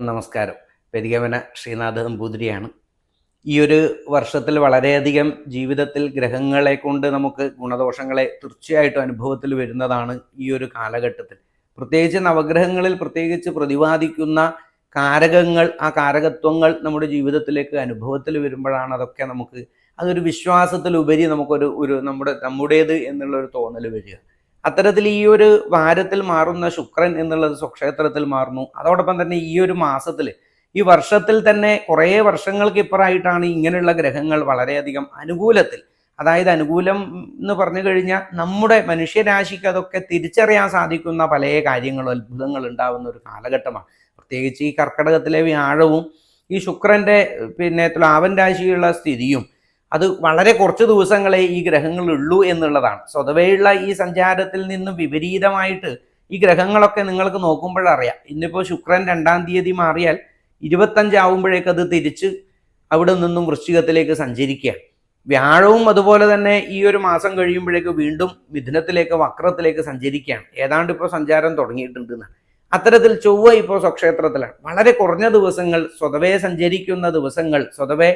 നമസ്കാരം. പെരികമന ശ്രീനാഥ് നമ്പൂതിരിയാണ് ഈ ഒരു വർഷത്തിൽ വളരെയധികം ജീവിതത്തിൽ ഗ്രഹങ്ങളെ കൊണ്ട് നമുക്ക് ഗുണദോഷങ്ങളെ തീർച്ചയായിട്ടും അനുഭവത്തിൽ വരുന്നതാണ് ഈ ഒരു കാലഘട്ടത്തിൽ. പ്രത്യേകിച്ച് നവഗ്രഹങ്ങളിൽ പ്രത്യേകിച്ച് പ്രതിപാദിക്കുന്ന കാരകങ്ങൾ ആ കാരകത്വങ്ങൾ നമ്മുടെ ജീവിതത്തിലേക്ക് അനുഭവത്തിൽ വരുമ്പോഴാണ് അതൊക്കെ നമുക്ക് അതൊരു വിശ്വാസത്തിലുപരി നമുക്കൊരു ഒരു നമ്മുടെ നമ്മുടേത് എന്നുള്ള ഒരു തോന്നൽ വരിക. അത്തരത്തിൽ ഈ ഒരു വാരത്തിൽ മാറുന്ന ശുക്രൻ എന്നുള്ളത് സ്വക്ഷേത്രത്തിൽ മാറുന്നു. അതോടൊപ്പം തന്നെ ഈ ഒരു മാസത്തിൽ ഈ വർഷത്തിൽ തന്നെ കുറേ വർഷങ്ങൾക്ക് ഇപ്പുറമായിട്ടാണ് ഇങ്ങനെയുള്ള ഗ്രഹങ്ങൾ വളരെയധികം അനുകൂലത്തിൽ. അതായത് അനുകൂലം എന്ന് പറഞ്ഞു കഴിഞ്ഞാൽ നമ്മുടെ മനുഷ്യരാശിക്ക് അതൊക്കെ തിരിച്ചറിയാൻ സാധിക്കുന്ന പല കാര്യങ്ങളും അത്ഭുതങ്ങൾ ഉണ്ടാകുന്ന ഒരു കാലഘട്ടമാണ്. പ്രത്യേകിച്ച് ഈ കർക്കടകത്തിലെ വ്യാഴവും ഈ ശുക്രന്റെ പിന്നെ തുലാവൻ രാശിയുള്ള സ്ഥിതിയും അത് വളരെ കുറച്ച് ദിവസങ്ങളെ ഈ ഗ്രഹങ്ങളുള്ളൂ എന്നുള്ളതാണ്. സ്വതവേയുള്ള ഈ സഞ്ചാരത്തിൽ നിന്നും വിപരീതമായിട്ട് ഈ ഗ്രഹങ്ങളൊക്കെ നിങ്ങൾക്ക് നോക്കുമ്പോഴറിയാം ഇന്നിപ്പോൾ ശുക്രൻ രണ്ടാം തീയതി മാറിയാൽ ഇരുപത്തഞ്ചാവുമ്പോഴേക്ക് അത് തിരിച്ച് അവിടെ നിന്നും വൃശ്ചികത്തിലേക്ക് സഞ്ചരിക്കുക. വ്യാഴവും അതുപോലെ തന്നെ ഈ ഒരു മാസം കഴിയുമ്പോഴേക്ക് വീണ്ടും മിഥുനത്തിലേക്ക് വക്രത്തിലേക്ക് സഞ്ചരിക്കുകയാണ്. ഏതാണ്ട് ഇപ്പോൾ സഞ്ചാരം തുടങ്ങിയിട്ടുണ്ട് അത്തരത്തിൽ ചൊവ്വ ഇപ്പോൾ സ്വക്ഷേത്രത്തിലാണ്. വളരെ കുറഞ്ഞ ദിവസങ്ങൾ സ്വതവേ സഞ്ചരിക്കുന്ന ദിവസങ്ങൾ സ്വതവേ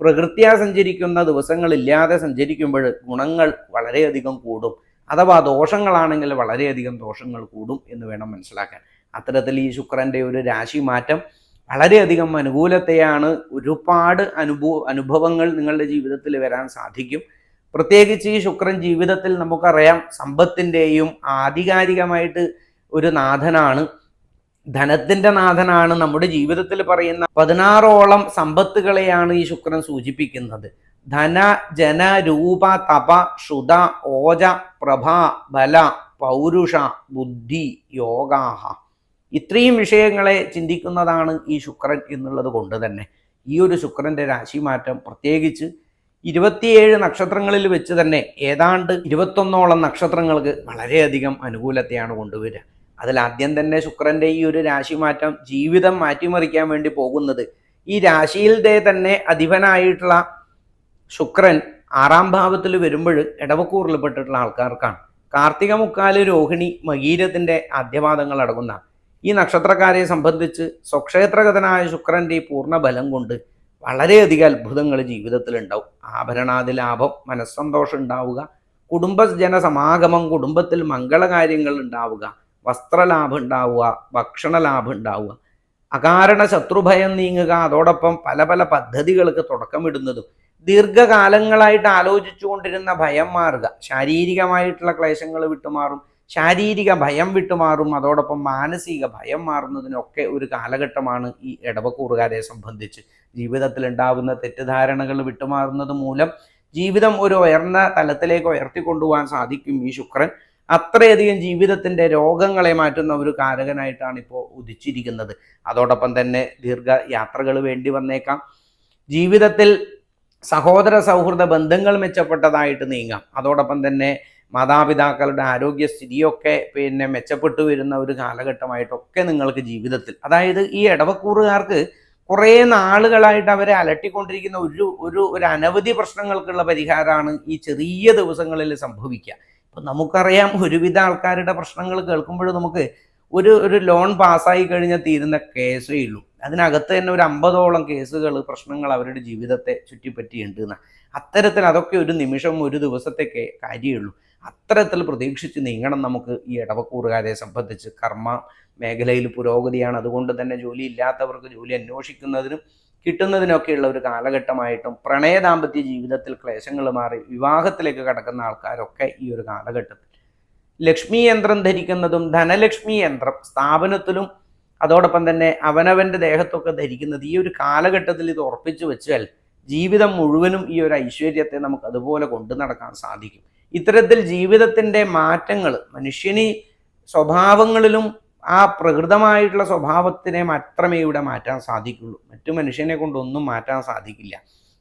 പ്രകൃത്യാ സഞ്ചരിക്കുന്ന ദിവസങ്ങളില്ലാതെ സഞ്ചരിക്കുമ്പോൾ ഗുണങ്ങൾ വളരെയധികം കൂടും. അഥവാ ദോഷങ്ങളാണെങ്കിൽ വളരെയധികം ദോഷങ്ങൾ കൂടും എന്ന് വേണം മനസ്സിലാക്കാൻ. അത്തരത്തിൽ ഈ ശുക്രന്റെ ഒരു രാശി മാറ്റം വളരെയധികം അനുകൂലത്തെയാണ് ഒരുപാട് അനുഭവ അനുഭവങ്ങൾ നിങ്ങളുടെ ജീവിതത്തിൽ വരാൻ സാധിക്കും. പ്രത്യേകിച്ച് ഈ ശുക്രൻ ജീവിതത്തിൽ നമുക്കറിയാം സമ്പത്തിന്റെയും ആധികാരികമായിട്ട് ഒരു നാഥനാണ്. ധനത്തിന്റെ നാഥനാണ് നമ്മുടെ ജീവിതത്തിൽ പറയുന്ന പതിനാറോളം സമ്പത്തുകളെയാണ് ഈ ശുക്രൻ സൂചിപ്പിക്കുന്നത്. ധന ജന രൂപ തപ ശ്രുത ഓജ പ്രഭ ബല പൗരുഷ ബുദ്ധി യോഗാഹ. ഇത്രയും വിഷയങ്ങളെ ചിന്തിക്കുന്നതാണ് ഈ ശുക്രൻ എന്നുള്ളത് കൊണ്ട് തന്നെ. ഈ ഒരു ശുക്രന്റെ രാശിമാറ്റം പ്രത്യേകിച്ച് ഇരുപത്തിയേഴ് നക്ഷത്രങ്ങളിൽ വെച്ച് തന്നെ ഏതാണ്ട് ഇരുപത്തൊന്നോളം നക്ഷത്രങ്ങൾക്ക് വളരെയധികം അനുകൂലത്തെയാണ് കൊണ്ടുവരിക. അതിൽ ആദ്യം തന്നെ ശുക്രന്റെ ഈ ഒരു രാശി മാറ്റം ജീവിതം മാറ്റിമറിക്കാൻ വേണ്ടി പോകുന്നത്. ഈ രാശിയിലെ തന്നെ അധിപനായിട്ടുള്ള ശുക്രൻ ആറാം ഭാവത്തിൽ വരുമ്പോൾ ഇടവക്കൂറിൽ പെട്ടിട്ടുള്ള ആൾക്കാർക്കാണ്. കാർത്തിക മുക്കാൽ രോഹിണി മകീരത്തിന്റെ ആദ്യപാദങ്ങൾ അടങ്ങുന്ന ഈ നക്ഷത്രക്കാരെ സംബന്ധിച്ച് സ്വക്ഷേത്രഗതനായ ശുക്രന്റെ പൂർണ ബലം കൊണ്ട് വളരെയധികം അത്ഭുതങ്ങൾ ജീവിതത്തിൽ ഉണ്ടാവും. ആഭരണാതി ലാഭം മനസ്സന്തോഷം ഉണ്ടാവുക. കുടുംബജന സമാഗമം കുടുംബത്തിൽ മംഗളകാര്യങ്ങൾ ഉണ്ടാവുക. വസ്ത്രലാഭം ഉണ്ടാവുക ഭക്ഷണ ലാഭം ഉണ്ടാവുക അകാരണ ശത്രുഭയം നീങ്ങുക അതോടൊപ്പം പല പല പദ്ധതികൾക്ക് തുടക്കമിടുന്നതും. ദീർഘകാലങ്ങളായിട്ട് ആലോചിച്ചു കൊണ്ടിരുന്ന ഭയം മാറുക. ശാരീരികമായിട്ടുള്ള ക്ലേശങ്ങൾ വിട്ടുമാറും. ശാരീരിക ഭയം വിട്ടുമാറും. അതോടൊപ്പം മാനസിക ഭയം മാറുന്നതിനൊക്കെ ഒരു കാലഘട്ടമാണ് ഈ ഇടവക്കൂറുകാരെ സംബന്ധിച്ച്. ജീവിതത്തിൽ ഉണ്ടാകുന്ന തെറ്റിദ്ധാരണകൾ വിട്ടുമാറുന്നത് മൂലം ജീവിതം ഒരു ഉയർന്ന തലത്തിലേക്ക് ഉയർത്തിക്കൊണ്ടുപോകാൻ സാധിക്കും ഈ ശുക്രൻ. അത്രയധികം ജീവിതത്തിന്റെ രോഗങ്ങളെ മാറ്റുന്ന ഒരു കാരകനായിട്ടാണ് ഇപ്പോൾ ഉദിച്ചിരിക്കുന്നത്. അതോടൊപ്പം തന്നെ ദീർഘ യാത്രകൾ വേണ്ടി വന്നേക്കാം. ജീവിതത്തിൽ സഹോദര സൗഹൃദ ബന്ധങ്ങൾ മെച്ചപ്പെട്ടതായിട്ട് നീങ്ങാം. അതോടൊപ്പം തന്നെ മാതാപിതാക്കളുടെ ആരോഗ്യസ്ഥിതിയൊക്കെ പിന്നെ മെച്ചപ്പെട്ടു വരുന്ന ഒരു കാലഘട്ടമായിട്ടൊക്കെ നിങ്ങൾക്ക് ജീവിതത്തിൽ അതായത് ഈ ഇടവക്കൂറുകാർക്ക് കുറേ നാളുകളായിട്ട് അവരെ അലട്ടിക്കൊണ്ടിരിക്കുന്ന ഒരു ഒരു ഒരു അനവധി പ്രശ്നങ്ങൾക്കുള്ള പരിഹാരമാണ് ഈ ചെറിയ ദിവസങ്ങളിൽ സംഭവിക്കുക. ഇപ്പം നമുക്കറിയാം ഒരുവിധ ആൾക്കാരുടെ പ്രശ്നങ്ങൾ കേൾക്കുമ്പോൾ നമുക്ക് ഒരു ഒരു ലോൺ പാസ്സായി കഴിഞ്ഞാൽ തീരുന്ന കേസേ ഉള്ളൂ. അതിനകത്ത് തന്നെ ഒരു അമ്പതോളം കേസുകൾ പ്രശ്നങ്ങൾ അവരുടെ ജീവിതത്തെ ചുറ്റിപ്പറ്റിയുണ്ട് എന്ന് അത്തരത്തിൽ അതൊക്കെ ഒരു നിമിഷം ഒരു ദിവസത്തേക്ക് കാര്യമുള്ളൂ അത്തരത്തിൽ പ്രതീക്ഷിച്ച് നീങ്ങണം നമുക്ക് ഈ ഇടവക്കൂറുകാരെ സംബന്ധിച്ച്. കർമ്മ മേഖലയിൽ പുരോഗതിയാണ്. അതുകൊണ്ട് തന്നെ ജോലി ഇല്ലാത്തവർക്ക് ജോലി അന്വേഷിക്കുന്നതിനും കിട്ടുന്നതിനൊക്കെയുള്ള ഒരു കാലഘട്ടമായിട്ടും പ്രണയ ദാമ്പത്യ ജീവിതത്തിൽ ക്ലേശങ്ങൾ മാറി വിവാഹത്തിലേക്ക് കടക്കുന്ന ആൾക്കാരൊക്കെ ഈ ഒരു കാലഘട്ടത്തിൽ. ലക്ഷ്മി യന്ത്രം ധരിക്കുന്നതും ധനലക്ഷ്മി യന്ത്രം സ്ഥാപനത്തിലും അതോടൊപ്പം തന്നെ അവനവന്റെ ദേഹത്തൊക്കെ ധരിക്കുന്നത് ഈ ഒരു കാലഘട്ടത്തിൽ ഇത് ഉറപ്പിച്ചു വെച്ചാൽ ജീവിതം മുഴുവനും ഈ ഒരു ഐശ്വര്യത്തെ നമുക്ക് അതുപോലെ കൊണ്ടു നടക്കാൻ സാധിക്കും. ഇത്തരത്തിൽ ജീവിതത്തിന്റെ മാറ്റങ്ങൾ മനുഷ്യന് സ്വഭാവങ്ങളിലും ആ പ്രകൃതമായിട്ടുള്ള സ്വഭാവത്തിനെ മാത്രമേ ഇവിടെ മാറ്റാൻ സാധിക്കുള്ളൂ. മറ്റു മനുഷ്യനെ കൊണ്ടൊന്നും മാറ്റാൻ സാധിക്കില്ല.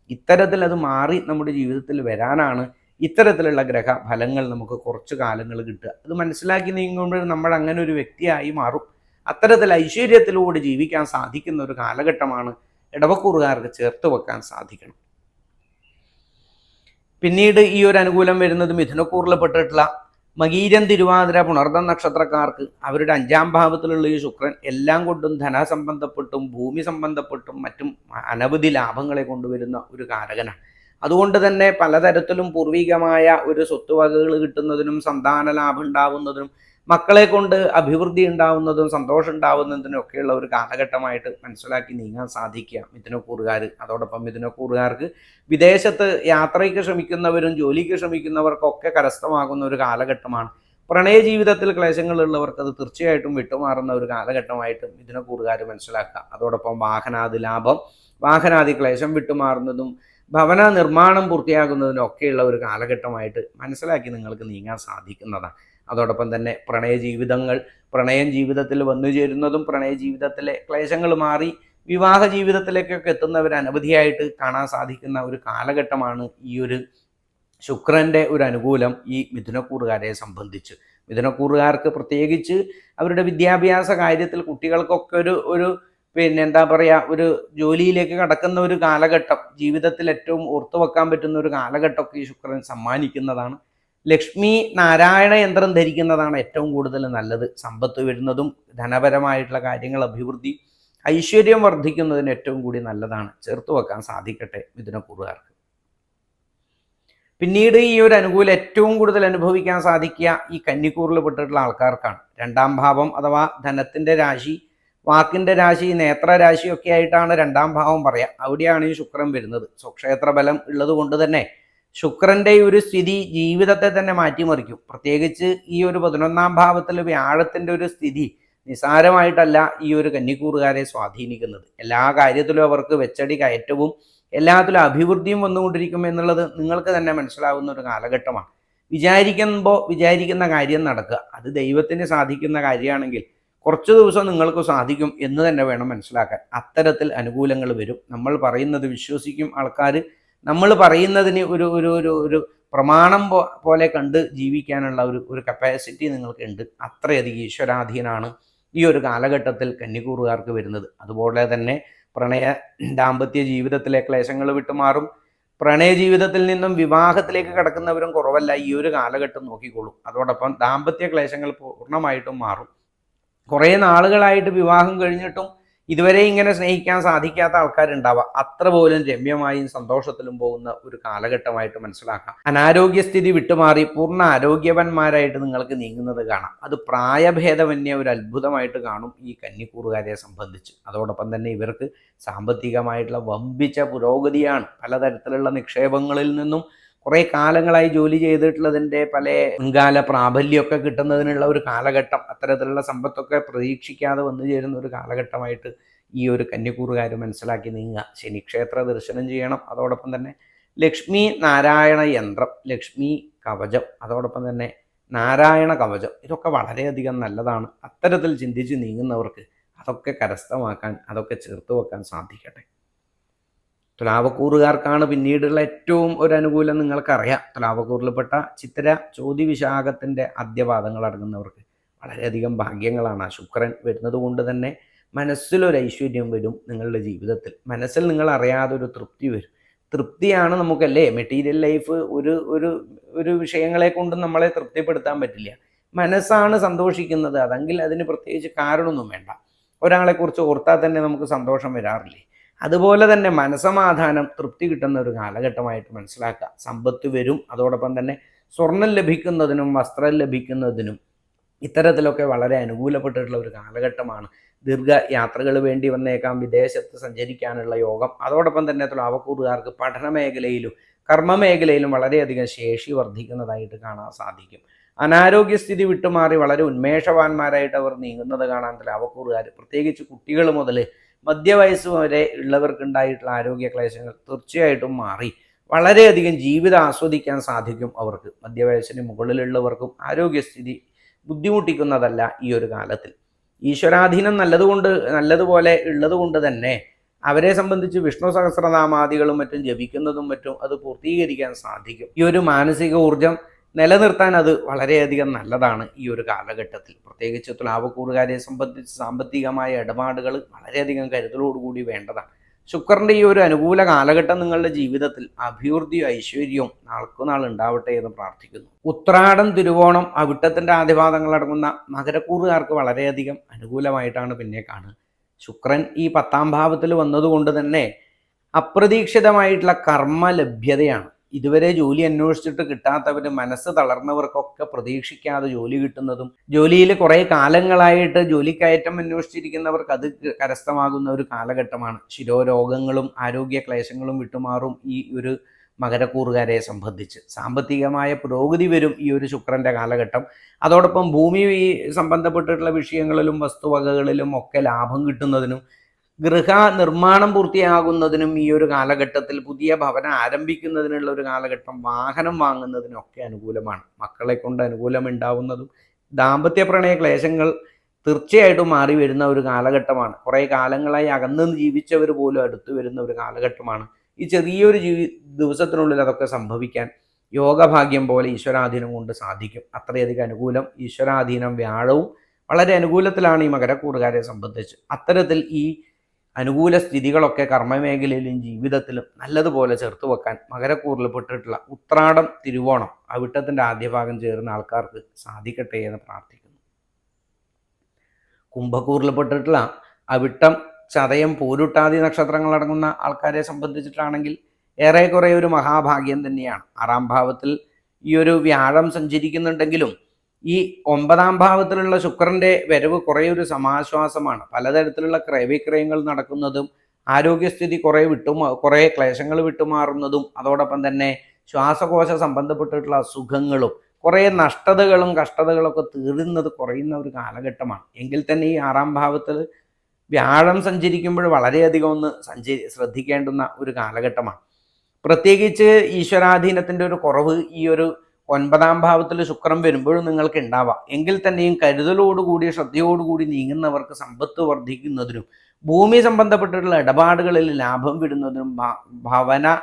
ഇത്തരത്തിൽ അത് മാറി നമ്മുടെ ജീവിതത്തിൽ വരാനാണ് ഇത്തരത്തിലുള്ള ഗ്രഹ ഫലങ്ങൾ നമുക്ക് കുറച്ച് കാലങ്ങൾ കിട്ടുക. അത് മനസ്സിലാക്കി നീങ്ങുമ്പോൾ നമ്മൾ അങ്ങനെ ഒരു വ്യക്തിയായി മാറും. അത്തരത്തിൽ ഐശ്വര്യത്തിലൂടെ ജീവിക്കാൻ സാധിക്കുന്ന ഒരു കാലഘട്ടമാണ് ഇടവക്കൂറുകാർക്ക് ചേർത്ത് വെക്കാൻ സാധിക്കണം. പിന്നീട് ഈ ഒരു അനുകൂലം വരുന്നത് മിഥുനക്കൂറിൽ പെട്ടിട്ടുള്ള മകീരൻ തിരുവാതിര പുണർദ്ധ നക്ഷത്രക്കാർക്ക് അവരുടെ അഞ്ചാം ഭാവത്തിലുള്ള ഈ ശുക്രൻ എല്ലാം കൊണ്ടും ധനസംബന്ധപ്പെട്ടും ഭൂമി സംബന്ധപ്പെട്ടും മറ്റും അനവധി ലാഭങ്ങളെ കൊണ്ടുവരുന്ന ഒരു കാരകനാണ്. അതുകൊണ്ട് തന്നെ പലതരത്തിലും പൂർവികമായ ഒരു സ്വത്തുവകകൾ കിട്ടുന്നതിനും സന്താന ലാഭം ഉണ്ടാവുന്നതിനും മക്കളെ കൊണ്ട് അഭിവൃദ്ധി ഉണ്ടാവുന്നതും സന്തോഷം ഉണ്ടാവുന്നതിനും ഒക്കെയുള്ള ഒരു കാലഘട്ടമായിട്ട് മനസ്സിലാക്കി നീങ്ങാൻ സാധിക്കുക മിഥുനക്കൂറുകാർ. അതോടൊപ്പം മിഥുനക്കൂറുകാർക്ക് വിദേശത്ത് യാത്രയ്ക്ക് ശ്രമിക്കുന്നവരും ജോലിക്ക് ശ്രമിക്കുന്നവർക്കൊക്കെ കരസ്ഥമാകുന്ന ഒരു കാലഘട്ടമാണ്. പ്രണയ ജീവിതത്തിൽ ക്ലേശങ്ങളുള്ളവർക്ക് അത് തീർച്ചയായിട്ടും വിട്ടുമാറുന്ന ഒരു കാലഘട്ടമായിട്ട് മിഥുനക്കൂറുകാർ മനസ്സിലാക്കുക. അതോടൊപ്പം വാഹനാദി ലാഭം വാഹനാദി ക്ലേശം വിട്ടുമാറുന്നതും ഭവന നിർമ്മാണം പൂർത്തിയാകുന്നതിനൊക്കെയുള്ള ഒരു കാലഘട്ടമായിട്ട് മനസ്സിലാക്കി നിങ്ങൾക്ക് നീങ്ങാൻ സാധിക്കുന്നതാണ്. അതോടൊപ്പം തന്നെ പ്രണയ ജീവിതങ്ങൾ പ്രണയം ജീവിതത്തിൽ വന്നു ചേരുന്നതും പ്രണയ ജീവിതത്തിലെ ക്ലേശങ്ങൾ മാറി വിവാഹ ജീവിതത്തിലേക്കൊക്കെ എത്തുന്നവർ അനവധിയായിട്ട് കാണാൻ സാധിക്കുന്ന ഒരു കാലഘട്ടമാണ് ഈ ഒരു ശുക്രന്റെ ഒരു അനുകൂലം ഈ മിഥുനക്കൂറുകാരെ സംബന്ധിച്ച്. മിഥുനക്കൂറുകാർക്ക് പ്രത്യേകിച്ച് അവരുടെ വിദ്യാഭ്യാസ കാര്യത്തിൽ കുട്ടികൾക്കൊക്കെ ഒരു ഒരു പിന്നെ എന്താ പറയുക ഒരു ജോലിയിലേക്ക് കടക്കുന്ന ഒരു കാലഘട്ടം ജീവിതത്തിൽ ഏറ്റവും ഓർത്തു വെക്കാൻ പറ്റുന്ന ഒരു കാലഘട്ടമൊക്കെ ഈ ശുക്രൻ സമ്മാനിക്കുന്നതാണ്. ലക്ഷ്മി നാരായണ യന്ത്രം ധരിക്കുന്നതാണ് ഏറ്റവും കൂടുതൽ നല്ലത്. സമ്പത്ത് വരുന്നതും ധനപരമായിട്ടുള്ള കാര്യങ്ങൾ അഭിവൃദ്ധി ഐശ്വര്യം വർദ്ധിക്കുന്നതിന് ഏറ്റവും കൂടി നല്ലതാണ്. ചേർത്ത് വെക്കാൻ സാധിക്കട്ടെ മിഥുനക്കൂറുകാർക്ക് പിന്നീട് ഈ ഒരു അനുകൂലം ഏറ്റവും കൂടുതൽ അനുഭവിക്കാൻ സാധിക്കുക ഈ കന്നിക്കൂറിൽ പെട്ടിട്ടുള്ള ആൾക്കാർക്കാണ്. രണ്ടാം ഭാവം അഥവാ ധനത്തിന്റെ രാശി വാക്കിന്റെ രാശി നേത്ര രാശിയൊക്കെ ആയിട്ടാണ് രണ്ടാം ഭാവം പറയുക അവിടെയാണ് ഈ ശുക്രൻ വരുന്നത്. സ്വക്ഷേത്ര ബലം ഉള്ളത് കൊണ്ട് തന്നെ ശുക്രന്റെ ഒരു സ്ഥിതി ജീവിതത്തെ തന്നെ മാറ്റിമറിക്കും. പ്രത്യേകിച്ച് ഈ ഒരു പതിനൊന്നാം ഭാവത്തിൽ വ്യാഴത്തിന്റെ ഒരു സ്ഥിതി നിസാരമായിട്ടല്ല ഈ ഒരു കന്നിക്കൂറുകാരെ സ്വാധീനിക്കുന്നത്. എല്ലാ കാര്യത്തിലും അവർക്ക് വെച്ചടി കയറ്റവും എല്ലാത്തിലും അഭിവൃദ്ധിയും വന്നുകൊണ്ടിരിക്കും എന്നുള്ളത് നിങ്ങൾക്ക് തന്നെ മനസ്സിലാവുന്ന ഒരു കാലഘട്ടമാണ്. വിചാരിക്കുമ്പോൾ വിചാരിക്കുന്ന കാര്യം നടക്കുക. അത് ദൈവത്തിന് സാധിക്കുന്ന കാര്യമാണെങ്കിൽ കുറച്ച് ദിവസം നിങ്ങൾക്ക് സാധിക്കും എന്ന് തന്നെ വേണം മനസ്സിലാക്കാൻ. അത്തരത്തിൽ അനുകൂലങ്ങൾ വരും. നമ്മൾ പറയുന്നത് വിശ്വസിക്കും ആൾക്കാർ നമ്മൾ പറയുന്നതിന് ഒരു ഒരു ഒരു ഒരു പ്രമാണം പോലെ കണ്ട് ജീവിക്കാനുള്ള ഒരു ഒരു കപ്പാസിറ്റി നിങ്ങൾക്ക് ഉണ്ട് അത്രയധികം ഈശ്വരാധീനാണ് ഈ ഒരു കാലഘട്ടത്തിൽ കന്നിക്കൂറുകാർക്ക് വരുന്നത്. അതുപോലെ തന്നെ പ്രണയ ദാമ്പത്യ ജീവിതത്തിലെ ക്ലേശങ്ങൾ വിട്ടുമാറും. പ്രണയ ജീവിതത്തിൽ നിന്നും വിവാഹത്തിലേക്ക് കടക്കുന്നവരും കുറവല്ല ഈ ഒരു കാലഘട്ടം നോക്കിക്കോളും. അതോടൊപ്പം ദാമ്പത്യ ക്ലേശങ്ങൾ പൂർണമായിട്ടും മാറും. കുറേ നാളുകളായിട്ട് വിവാഹം കഴിഞ്ഞിട്ടും ഇതുവരെ ഇങ്ങനെ സ്നേഹിക്കാൻ സാധിക്കാത്ത ആൾക്കാരുണ്ടാവാം. അത്ര പോലും രമ്യമായും സന്തോഷത്തിലും പോകുന്ന ഒരു കാലഘട്ടമായിട്ട് മനസ്സിലാക്കാം. അനാരോഗ്യസ്ഥിതി വിട്ടുമാറി പൂർണ ആരോഗ്യവന്മാരായിട്ട് നിങ്ങൾക്ക് നീങ്ങുന്നത് കാണാം. അത് പ്രായഭേദമന്യ ഒരു അത്ഭുതമായിട്ട് കാണും ഈ കന്നിക്കൂറുകാരെ സംബന്ധിച്ച്. അതോടൊപ്പം തന്നെ ഇവർക്ക് സാമ്പത്തികമായിട്ടുള്ള വമ്പിച്ച പുരോഗതിയാണ് പലതരത്തിലുള്ള നിക്ഷേപങ്ങളിൽ നിന്നും കുറേ കാലങ്ങളായി ജോലി ചെയ്തിട്ടുള്ളതിന്റെ പല മുൻകാല പ്രാബല്യമൊക്കെ കിട്ടുന്നതിനുള്ള ഒരു കാലഘട്ടം അത്തരത്തിലുള്ള സമ്പത്തൊക്കെ പ്രതീക്ഷിക്കാതെ വന്നു ചേരുന്ന ഒരു കാലഘട്ടമായിട്ട് ഈ ഒരു കന്യക്കൂറുകാർ മനസ്സിലാക്കി നീങ്ങുക. ശനിക്ഷേത്ര ദർശനം ചെയ്യണം അതോടൊപ്പം തന്നെ ലക്ഷ്മി നാരായണ യന്ത്രം ലക്ഷ്മി കവചം അതോടൊപ്പം തന്നെ നാരായണ കവചം ഇതൊക്കെ വളരെയധികം നല്ലതാണ്. അത്തരത്തിൽ ചിന്തിച്ച് നീങ്ങുന്നവർക്ക് അതൊക്കെ കരസ്ഥമാക്കാൻ അതൊക്കെ ചേർത്ത് വെക്കാൻ സാധിക്കട്ടെ. തുലാവക്കൂറുകാർക്കാണ് പിന്നീടുള്ള ഏറ്റവും ഒരു അനുകൂലം നിങ്ങൾക്കറിയാം. തുലാവക്കൂറിൽപ്പെട്ട ചിത്ര ചോതി വിശാഖത്തിന്റെ അദ്യപാദങ്ങൾ അടങ്ങുന്നവർക്ക് വളരെയധികം ഭാഗ്യങ്ങളാണ്. ആ ശുക്രൻ വരുന്നത് കൊണ്ട് തന്നെ മനസ്സിലൊരു ഐശ്വര്യം വരും നിങ്ങളുടെ ജീവിതത്തിൽ. മനസ്സിൽ നിങ്ങൾ അറിയാതെ ഒരു തൃപ്തി വരും. തൃപ്തിയാണ് നമുക്കല്ലേ? മെറ്റീരിയൽ ലൈഫ് ഒരു ഒരു ഒരു വിഷയങ്ങളെ കൊണ്ടും നമ്മളെ തൃപ്തിപ്പെടുത്താൻ പറ്റില്ല. മനസ്സാണ് സന്തോഷിക്കുന്നത്. അതെങ്കിൽ അതിന് പ്രത്യേകിച്ച് കാരണമൊന്നും വേണ്ട. ഒരാളെക്കുറിച്ച് ഓർത്താൽ തന്നെ നമുക്ക് സന്തോഷം വരാറില്ലേ? അതുപോലെ തന്നെ മനസമാധാനം തൃപ്തി കിട്ടുന്ന ഒരു കാലഘട്ടമായിട്ട് മനസ്സിലാക്കുക. സമ്പത്ത് വരും അതോടൊപ്പം തന്നെ സ്വർണം ലഭിക്കുന്നതിനും വസ്ത്രം ലഭിക്കുന്നതിനും ഇത്തരത്തിലൊക്കെ വളരെ അനുകൂലപ്പെട്ടിട്ടുള്ള ഒരു കാലഘട്ടമാണ്. ദീർഘ യാത്രകൾ വേണ്ടി വന്നേക്കാം വിദേശത്ത് സഞ്ചരിക്കാനുള്ള യോഗം അതോടൊപ്പം തന്നെ തുലാവക്കൂറുകാർക്ക് പഠന മേഖലയിലും കർമ്മ മേഖലയിലും വളരെയധികം ശേഷി വർദ്ധിക്കുന്നതായിട്ട് കാണാൻ സാധിക്കും. അനാരോഗ്യസ്ഥിതി വിട്ടുമാറി വളരെ ഉന്മേഷവാന്മാരായിട്ട് അവർ നീങ്ങുന്നത് കാണാൻ തുലാവക്കൂറുകാർ പ്രത്യേകിച്ച് കുട്ടികൾ മുതൽ മധ്യവയസ്സ് വരെ ഉള്ളവർക്കുണ്ടായിട്ടുള്ള ആരോഗ്യ ക്ലേശങ്ങൾ തീർച്ചയായിട്ടും മാറി. വളരെയധികം ജീവിതം ആസ്വദിക്കാൻ സാധിക്കും അവർക്ക്. മധ്യവയസ്സിന് മുകളിലുള്ളവർക്കും ആരോഗ്യസ്ഥിതി ബുദ്ധിമുട്ടിക്കുന്നതല്ല ഈ ഒരു കാലത്തിൽ. ഈശ്വരാധീനം നല്ലതുകൊണ്ട് നല്ലതുപോലെ ഉള്ളതുകൊണ്ട് തന്നെ അവരെ സംബന്ധിച്ച് വിഷ്ണു സഹസ്രനാമാദികളും മറ്റും ജപിക്കുന്നതും മറ്റും അത് പൂർത്തീകരിക്കാൻ സാധിക്കും. ഈ ഒരു മാനസിക ഊർജം നിലനിർത്താൻ അത് വളരെയധികം നല്ലതാണ് ഈ ഒരു കാലഘട്ടത്തിൽ. പ്രത്യേകിച്ച് തുലാവക്കൂറുകാരെ സംബന്ധിച്ച് സാമ്പത്തികമായ ഇടപാടുകൾ വളരെയധികം കരുതലോടുകൂടി വേണ്ടതാണ്. ശുക്രന്റെ ഈ ഒരു അനുകൂല കാലഘട്ടം നിങ്ങളുടെ ജീവിതത്തിൽ അഭിവൃദ്ധിയും ഐശ്വര്യവും നാൾക്കുനാൾ ഉണ്ടാവട്ടെ എന്ന് പ്രാർത്ഥിക്കുന്നു. ഉത്രാടം തിരുവോണം അവിട്ടത്തിന്റെ ആദ്യപാദങ്ങൾ അടങ്ങുന്ന മകരക്കൂറുകാർക്ക് വളരെയധികം അനുകൂലമായിട്ടാണ് പിന്നെ കാണുക. ശുക്രൻ ഈ പത്താം ഭാവത്തിൽ വന്നതുകൊണ്ട് തന്നെ അപ്രതീക്ഷിതമായിട്ടുള്ള കർമ്മ ലഭ്യതയാണ് ഇതുവരെ ജോലി അന്വേഷിച്ചിട്ട് കിട്ടാത്തവർ മനസ്സ് തളർന്നവർക്കൊക്കെ പ്രതീക്ഷിക്കാതെ ജോലി കിട്ടുന്നതും ജോലിയിൽ കുറേ കാലങ്ങളായിട്ട് ജോലിക്കയറ്റം അന്വേഷിച്ചിരിക്കുന്നവർക്ക് അത് കരസ്ഥമാകുന്ന ഒരു കാലഘട്ടമാണ്. ശിരോരോഗങ്ങളും ആരോഗ്യ ക്ലേശങ്ങളും വിട്ടുമാറും ഈ ഒരു മകരക്കൂറുകാരെ സംബന്ധിച്ച്. സാമ്പത്തികമായ പുരോഗതി വരും ഈ ഒരു ശുക്രന്റെ കാലഘട്ടം. അതോടൊപ്പം ഭൂമി സംബന്ധപ്പെട്ടിട്ടുള്ള വിഷയങ്ങളിലും വസ്തുവകകളിലും ഒക്കെ ലാഭം കിട്ടുന്നതിനും ഗൃഹ നിർമ്മാണം പൂർത്തിയാകുന്നതിനും ഈ ഒരു കാലഘട്ടത്തിൽ പുതിയ ഭവനം ആരംഭിക്കുന്നതിനുള്ള ഒരു കാലഘട്ടം വാഹനം വാങ്ങുന്നതിനൊക്കെ അനുകൂലമാണ്. മക്കളെ കൊണ്ട് അനുകൂലം അനുകൂലമുണ്ടാവുന്നതും ദാമ്പത്യ പ്രണയ ക്ലേശങ്ങൾ തീർച്ചയായിട്ടും മാറി വരുന്ന ഒരു കാലഘട്ടമാണ്. കുറേ കാലങ്ങളായി അകന്നു ജീവിച്ചവർ പോലും അടുത്തു വരുന്ന ഒരു കാലഘട്ടമാണ്. ഈ ചെറിയൊരു ജീവി ദിവസത്തിനുള്ളിൽ അതൊക്കെ സംഭവിക്കാൻ യോഗഭാഗ്യം പോലെ ഈശ്വരാധീനം കൊണ്ട് സാധിക്കും. അത്രയധികം അനുകൂലം ഈശ്വരാധീനം വ്യാഴവും വളരെ അനുകൂലത്തിലാണ് ഈ മകരക്കൂറുകാരെ സംബന്ധിച്ച്. അത്തരത്തിൽ ഈ അനുകൂല സ്ഥിതികളൊക്കെ കർമ്മമേഖലയിലും ജീവിതത്തിലും നല്ലതുപോലെ ചേർത്ത് വെക്കാൻ മകരക്കൂറിൽപ്പെട്ടിട്ടുള്ള ഉത്രാടം തിരുവോണം അവിട്ടത്തിന്റെ ആദ്യ ഭാഗം ചേരുന്ന ആൾക്കാർക്ക് സാധിക്കട്ടെ എന്ന് പ്രാർത്ഥിക്കുന്നു. കുംഭക്കൂറിൽപ്പെട്ടിട്ടുള്ള അവിട്ടം ചതയം പോരുട്ടാതി നക്ഷത്രങ്ങൾ അടങ്ങുന്ന ആൾക്കാരെ സംബന്ധിച്ചിട്ടാണെങ്കിൽ ഏറെക്കുറെ ഒരു മഹാഭാഗ്യം തന്നെയാണ്. ആറാം ഭാവത്തിൽ ഈ ഒരു വ്യാഴം സഞ്ചരിക്കുന്നുണ്ടെങ്കിലും ഈ ഒമ്പതാം ഭാവത്തിലുള്ള ശുക്രന്റെ വരവ് കുറേ ഒരു സമാശ്വാസമാണ്. പലതരത്തിലുള്ള ക്രയവിക്രയങ്ങൾ നടക്കുന്നതും ആരോഗ്യസ്ഥിതി കുറേ വിട്ടുമാ കുറേ ക്ലേശങ്ങൾ വിട്ടുമാറുന്നതും അതോടൊപ്പം തന്നെ ശ്വാസകോശ സംബന്ധപ്പെട്ടിട്ടുള്ള അസുഖങ്ങളും കുറേ നഷ്ടതകളും കഷ്ടതകളൊക്കെ തീരുന്നത് കുറയുന്ന ഒരു കാലഘട്ടമാണ്. എങ്കിൽ തന്നെ ഈ ആറാം ഭാവത്തിൽ വ്യാഴം സഞ്ചരിക്കുമ്പോൾ വളരെയധികം ഒന്ന് സഞ്ചരി ശ്രദ്ധിക്കേണ്ടുന്ന ഒരു കാലഘട്ടമാണ്. പ്രത്യേകിച്ച് ഈശ്വരാധീനത്തിന്റെ ഒരു കുറവ് ഈ ഒരു ഒൻപതാം ഭാവത്തിൽ ശുക്രം വരുമ്പോഴും നിങ്ങൾക്ക് ഉണ്ടാവാം. എങ്കിൽ തന്നെയും കരുതലോടുകൂടി ശ്രദ്ധയോടുകൂടി നീങ്ങുന്നവർക്ക് സമ്പത്ത് വർദ്ധിക്കുന്നതിനും ഭൂമി സംബന്ധപ്പെട്ടിട്ടുള്ള ഇടപാടുകളിൽ ലാഭം വിടുന്നതിനും ഭവന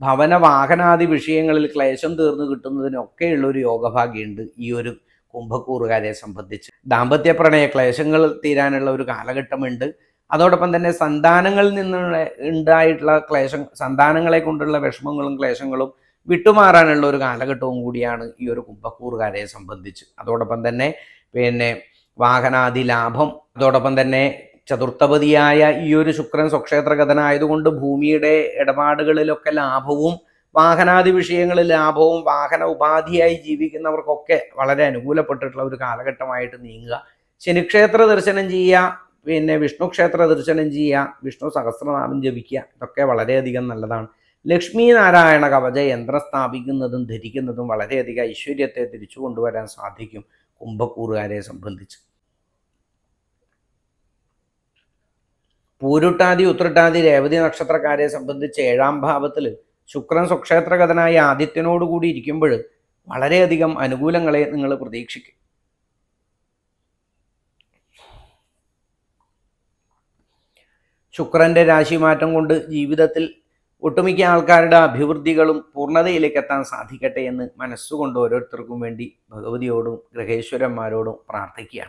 ഭവന വാഹനാദി വിഷയങ്ങളിൽ ക്ലേശം തീർന്നു കിട്ടുന്നതിനൊക്കെയുള്ള ഒരു യോഗഭാഗ്യമുണ്ട് ഈ ഒരു കുംഭക്കൂറുകാരെ സംബന്ധിച്ച്. ദാമ്പത്യ പ്രണയ ക്ലേശങ്ങൾ തീരാനുള്ള ഒരു കാലഘട്ടമുണ്ട്. അതോടൊപ്പം തന്നെ സന്താനങ്ങളിൽ നിന്നുള്ള ഉണ്ടായിട്ടുള്ള ക്ലേശം സന്താനങ്ങളെ കൊണ്ടുള്ള വിഷമങ്ങളും ക്ലേശങ്ങളും വിട്ടുമാറാനുള്ള ഒരു കാലഘട്ടവും കൂടിയാണ് ഈ ഒരു കുംഭക്കൂറുകാരെ സംബന്ധിച്ച്. അതോടൊപ്പം തന്നെ പിന്നെ വാഹനാദി ലാഭം അതോടൊപ്പം തന്നെ ചതുർത്ഥപതിയായ ഈ ഒരു ശുക്രൻ സ്വക്ഷേത്രഗതനായതുകൊണ്ട് ഭൂമിയുടെ ഇടപാടുകളിലൊക്കെ ലാഭവും വാഹനാദി വിഷയങ്ങളിൽ ലാഭവും വാഹന ഉപാധിയായി ജീവിക്കുന്നവർക്കൊക്കെ വളരെ അനുകൂലപ്പെട്ടിട്ടുള്ള ഒരു കാലഘട്ടമായിട്ട് നീങ്ങുക. ശനിക്ഷേത്ര ദർശനം ചെയ്യുക പിന്നെ വിഷ്ണു ക്ഷേത്ര ദർശനം ചെയ്യുക വിഷ്ണു സഹസ്രനാമം ജപിക്കുക ഇതൊക്കെ വളരെയധികം നല്ലതാണ്. ലക്ഷ്മി നാരായണ കവച യന്ത്രം സ്ഥാപിക്കുന്നതും ധരിക്കുന്നതും വളരെയധികം ഐശ്വര്യത്തെ തിരിച്ചു കൊണ്ടുവരാൻ സാധിക്കും കുംഭക്കൂറുകാരെ സംബന്ധിച്ച്. പൂരുട്ടാതി ഉത്രട്ടാതി രേവതി നക്ഷത്രക്കാരെ സംബന്ധിച്ച് ഏഴാം ഭാവത്തിൽ ശുക്രൻ സ്വക്ഷേത്രഗതനായ ആദിത്യനോടുകൂടി ഇരിക്കുമ്പോൾ വളരെയധികം അനുകൂലങ്ങളെ നിങ്ങൾ പ്രതീക്ഷിക്കും ശുക്രന്റെ രാശിമാറ്റം കൊണ്ട് ജീവിതത്തിൽ ഒട്ടുമിക്ക ആൾക്കാരുടെ അഭിവൃദ്ധികളും പൂർണതയിലേക്ക് എത്താൻ സാധിക്കട്ടെ എന്ന് മനസ്സുകൊണ്ട് ഓരോരുത്തർക്കും വേണ്ടി ഭഗവതിയോടും ഗ്രഹേശ്വരന്മാരോടും പ്രാർത്ഥിക്കുക.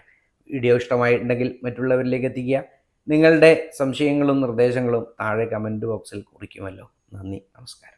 വീഡിയോ ഇഷ്ടമായിട്ടുണ്ടെങ്കിൽ മറ്റുള്ളവരിലേക്ക് എത്തിക്കുക. നിങ്ങളുടെ സംശയങ്ങളും നിർദ്ദേശങ്ങളും താഴെ കമന്റ് ബോക്സിൽ കുറിക്കുമല്ലോ. നന്ദി നമസ്കാരം.